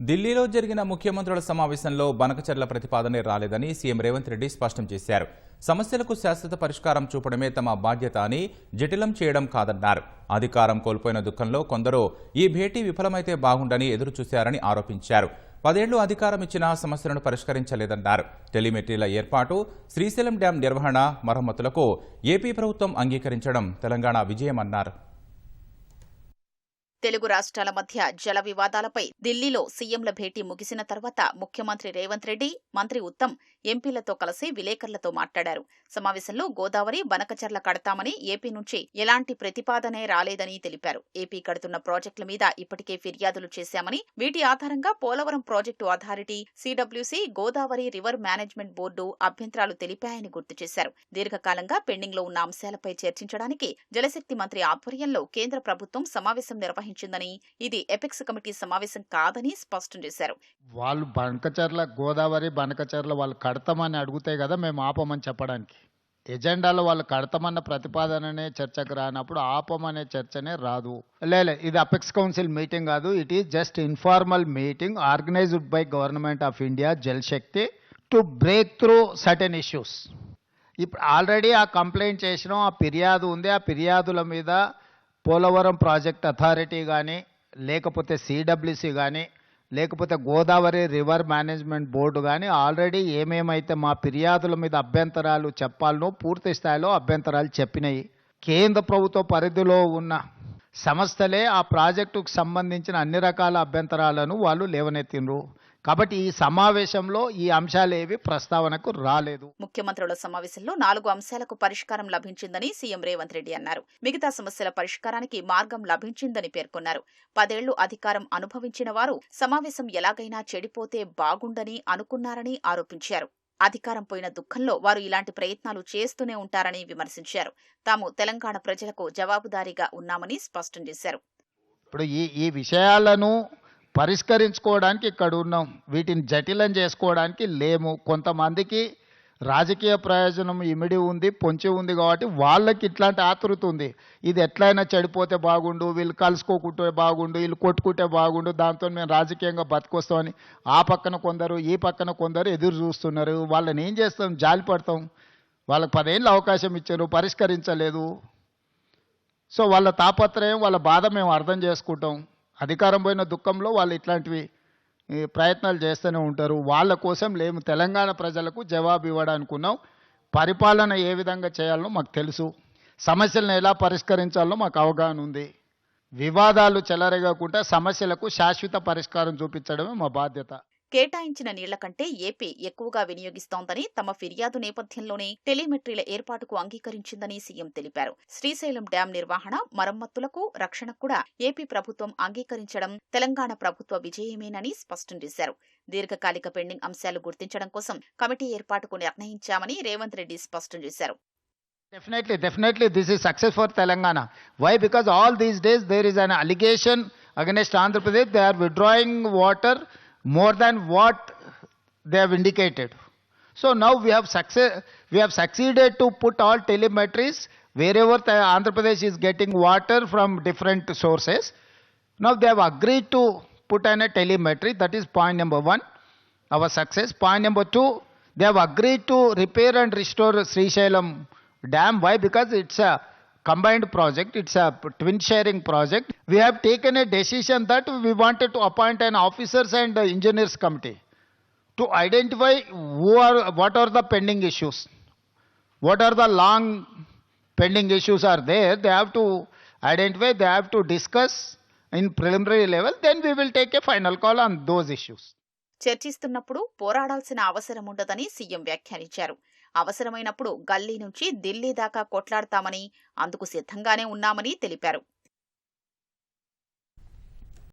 ఢిల్లీలో జరిగిన ముఖ్యమంత్రుల సమావేశంలో బనకచర్ల ప్రతిపాదనే రాలేదని సీఎం రేవంత్ రెడ్డి స్పష్టం చేశారు. సమస్యలకు శాశ్వత పరిష్కారం చూపడమే తమ బాధ్యత అని జటిలం చేయడం కాదన్నారు. అధికారం కోల్పోయిన దుఃఖంలో కొందరు ఈ భేటీ విఫలమైతే బాగుండని ఎదురుచూశారని ఆరోపించారు. పదేళ్ళు అధికారం ఇచ్చినా సమస్యలను పరిష్కరించలేదన్నారు. టెలిమెట్రీల ఏర్పాటు శ్రీశైలం డ్యాం నిర్వహణ మరమ్మతులకు ఏపీ ప్రభుత్వం అంగీకరించడం తెలంగాణ విజయమన్నారు. తెలుగు రాష్ట్రాల మధ్య జల వివాదాలపై ఢిల్లీలో సీఎంల భేటీ ముగిసిన తర్వాత ముఖ్యమంత్రి రేవంత్ రెడ్డి మంత్రి ఉత్తమ్ ఎంపీలతో కలిసి విలేకరులతో మాట్లాడారు. సమావేశంలో గోదావరి బనకచర్ల కడతామని ఏపీ నుంచి ఎలాంటి ప్రతిపాదనే రాలేదని తెలిపారు. ఏపీ కడుతున్న ప్రాజెక్టుల మీద ఇప్పటికే ఫిర్యాదులు చేశామని వీటి ఆధారంగా Polavaram project authority CWC Godavari river management board అభ్యంతరాలు తెలిపాయని గుర్తు చేశారు. దీర్ఘకాలంగా పెండింగ్లో ఉన్న అంశాలపై చర్చించడానికి జలశక్తి మంత్రి ఆధ్వర్యంలో కేంద్ర ప్రభుత్వం సమావేశం నిర్వహించిందని ఇది ఎపెక్స్ కమిటీ సమావేశం కాదని స్పష్టం చేశారు. వాళ్ళు బనకచర్ల గోదావరి బనకచర్ల వాళ్ళు కడతామని అడిగితే కదా మేము ఆపమని చెప్పడానికి. ఎజెండాలో వాళ్ళు కడతామన్న ప్రతిపాదననే చర్చకు రానప్పుడు ఆపమనే చర్చనే రాదు. లేలే ఇది అపెక్స్ కౌన్సిల్ మీటింగ్ కాదు it is just informal meeting organised by government of India Jal Shakti to break through certain issues. ఇప్పుడు ఆల్రెడీ ఆ కంప్లైంట్ చేసినాం ఆ ఫిర్యాదు ఉంది ఆ ఫిర్యాదుల మీద పోలవరం ప్రాజెక్ట్ అథారిటీ కానీ లేకపోతే సిడబ్ల్యూసి కానీ లేకపోతే గోదావరి రివర్ మేనేజ్మెంట్ బోర్డు కానీ ఆల్రెడీ ఏమేమైతే మా ఫిర్యాదుల మీద అభ్యంతరాలు చెప్పాలనో పూర్తి స్థాయిలో అభ్యంతరాలు చెప్పినాయి. కేంద్ర ప్రభుత్వ పరిధిలో ఉన్న సంస్థలే ఆ ప్రాజెక్టుకు సంబంధించిన అన్ని రకాల అభ్యంతరాలను వాళ్ళు లేవనెత్తిండ్రు. కాబట్టి ఈ సమావేశంలో ఈ అంశాలేవి ప్రస్తావనకు రాలేదు. ముఖ్యమంత్రుల సమావేశంలో నాలుగు అంశాలకు పరిష్కారం లభించిందని సీఎం రేవంత్ రెడ్డి అన్నారు. మిగతా సమస్యల పరిష్కారానికి మార్గం లభించిందని పేర్కొన్నారు. పదేళ్ళు అధికారం అనుభవించిన వారు సమావేశం ఎలాగైనా చెడిపోతే బాగుండని అనుకున్నారని ఆరోపించారు. అధికారం పోయిన దుఃఖంలో వారు ఇలాంటి ప్రయత్నాలు చేస్తూనే ఉంటారని విమర్శించారు. తాము తెలంగాణ ప్రజలకు జవాబుదారీగా ఉన్నామని స్పష్టం చేశారు. ఇప్పుడు ఈ ఈ విషయాలను పరిష్కరించుకోవడానికి ఇక్కడ ఉన్నాం. వీటిని జటిలం చేసుకోవడానికి లేము. కొంతమందికి రాజకీయ ప్రయోజనం ఇమిడి ఉంది పొంచి ఉంది కాబట్టి వాళ్ళకి ఇట్లాంటి ఆతృత ఉంది. ఇది ఎట్లయినా చెడిపోతే బాగుండు వీళ్ళు కలుసుకోకుంటే బాగుండు వీళ్ళు కొట్టుకుంటే బాగుండు దాంతో మేము రాజకీయంగా బతికొస్తామని ఆ పక్కన కొందరు ఈ పక్కన కొందరు ఎదురు చూస్తున్నారు. వాళ్ళని ఏం చేస్తాం? జాలి పడతాం. వాళ్ళకి పదేళ్ళు అవకాశం ఇచ్చారు పరిష్కరించలేదు. సో వాళ్ళ తాపత్రయం వాళ్ళ బాధ మేము అర్థం చేసుకుంటాం. అధికారం పోయిన దుఃఖంలో వాళ్ళు ఇట్లాంటివి ప్రయత్నాలు చేస్తూనే ఉంటారు. వాళ్ళ కోసం లేము తెలంగాణ ప్రజలకు జవాబు ఇవ్వడానుకున్నాం. పరిపాలన ఏ విధంగా చేయాలో మాకు తెలుసు. సమస్యలను ఎలా పరిష్కరించాలో మాకు అవగాహన ఉంది. వివాదాలు చెలరేగకుండా సమస్యలకు శాశ్వత పరిష్కారం చూపించడమే మా బాధ్యత. కేటాయించిన నీళ్ళ కంటే ఏపీ ఎక్కువగా వినియోగిస్తోందని తమ ఫిర్యాదు నేపథ్యంలోనే టెలిమెట్రీల ఏర్పాటుకు అంగీకరించిందని సీఎం తెలిపారు శ్రీశైలం డ్యాం నిర్వహణ మరమ్మతులకు రక్షణకు కూడా ఏపీ ప్రభుత్వం అంగీకరించడం తెలంగాణ ప్రభుత్వ విజయమేనని స్పష్టం చేశారు దీర్ఘకాలిక పెండింగ్ అంశాలు గుర్తించడం కోసం కమిటీ ఏర్పాటుకు నిర్ణయించామని రేవంత్ రెడ్డి స్పష్టం చేశారు Definitely, definitely, this is success for Telangana. Why? Because all these days there is an allegation against Andhra Pradesh. They are withdrawing water more than what they have indicated. So now we have success. We have succeeded to put all telemetries wherever the Andhra Pradesh is getting water from different sources. Now they have agreed to put in a telemetry. That is point number one. Our success. Point number two. They have agreed to repair and restore Sri Shailam dam. Why? Because it's a combined project. It's a twin sharing project. We have taken a decision that we wanted to appoint an officers and uh, engineers committee to identify who are what are the pending issues. What are the long pending issues are there? They have to identify. They have to discuss in preliminary level. Then we will take a final call on those issues. చర్చిస్తున్నప్పుడు పోరాడాల్సిన అవసరం ఉండదని CM వ్యాఖ్యానించారు అవసరమైనప్పుడు గల్లీ నుంచి ఢిల్లీ దాకా కొట్లాడతామని అందుకు సిద్ధంగానే ఉన్నామని తెలిపారు.